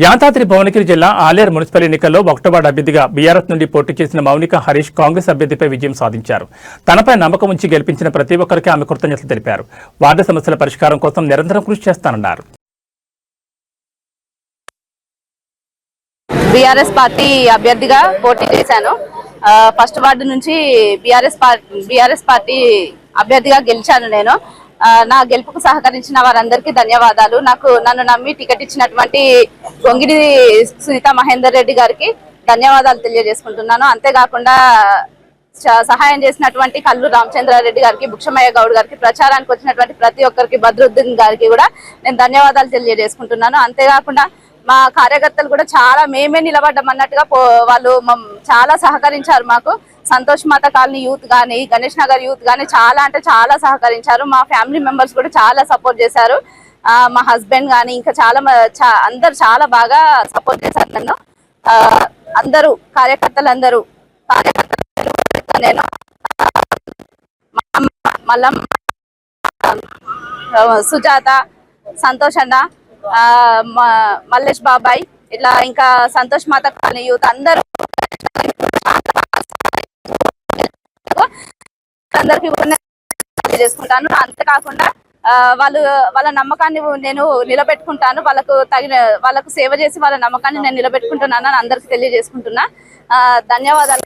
యాదాద్రి భువనగిరి జిల్లా ఆలేరు మున్సిపల్ ఎన్నికల్లో ఒకటో అభ్యర్థిగా బీఆర్ఎస్ నుండి పోటీ చేసిన మౌనిక హరీష్ కాంగ్రెస్ అభ్యర్థిపై విజయం సాధించారు. తనపై నమ్మకం ఉంచి గెలిపించిన ప్రతి ఒక్కరికి ఆమె కృతజ్ఞతలు తెలిపారు. వార్డు సమస్యల పరిష్కారం కోసం నిరంతరం కృషి చేస్తానన్నారు. బీఆర్ఎస్ పార్టీ అభ్యర్థిగా పోటీ చేశాను. ఆ, ఫస్ట్ వార్డు నుంచి బీఆర్ఎస్ పార్టీ బీఆర్ఎస్ పార్టీ అభ్యర్థిగా గెలిచాను నేను. నా గెలుపుకు సహకరించిన వారందరికీ ధన్యవాదాలు. నాకు నన్ను నమ్మి టికెట్ ఇచ్చినటువంటి గొంగిడి సునీత మహేందర్ రెడ్డి గారికి ధన్యవాదాలు తెలియజేసుకుంటున్నాను. అంతేకాకుండా సహాయం చేసినటువంటి కల్లు రామచంద్రారెడ్డి గారికి భుక్షమయ్య గౌడ్ గారికి ప్రచారానికి వచ్చినటువంటి ప్రతి ఒక్కరికి భద్రుద్దీన్ గారికి కూడా నేను ధన్యవాదాలు తెలియజేసుకుంటున్నాను. అంతేకాకుండా మా కార్యకర్తలు కూడా చాలా మేమే నిలబడ్డం అన్నట్టుగా పో- వాళ్ళు మమ్- చాలా సహకరించారు మాకు. సంతోష్ మాత కాలనీ యూత్ కానీ గణేష్ నగర్ యూత్ కానీ చాలా అంటే చాలా సహకరించారు. మా ఫ్యామిలీ మెంబర్స్ కూడా చాలా సపోర్ట్ చేశారు. మా హస్బెండ్ కానీ ఇంకా చాలా మ- చా- అందరు చాలా బాగా సపోర్ట్ చేశారు నన్ను. అందరూ కార్యకర్తలు అందరూ కార్యకర్తలు నేను మల్లమ్మ సుజాత సంతోష్ అన్న మ- మల్లేష్ బాబాయ్ ఇట్లా ఇంకా సంతోష్ మాత కాలనీ యూత్ అందరూ అందరికీ చేసుకుంటాను. అంతేకాకుండా ఆ, వాళ్ళు వాళ్ళ నమ్మకాన్ని నేను నిలబెట్టుకుంటాను. వాళ్ళకు తగిన వాళ్ళకు సేవ చేసి వాళ్ళ నమ్మకాన్ని నేను నిలబెట్టుకుంటున్నాను అని అందరికి తెలియజేసుకుంటున్నా. ఆ, ధన్యవాదాలు.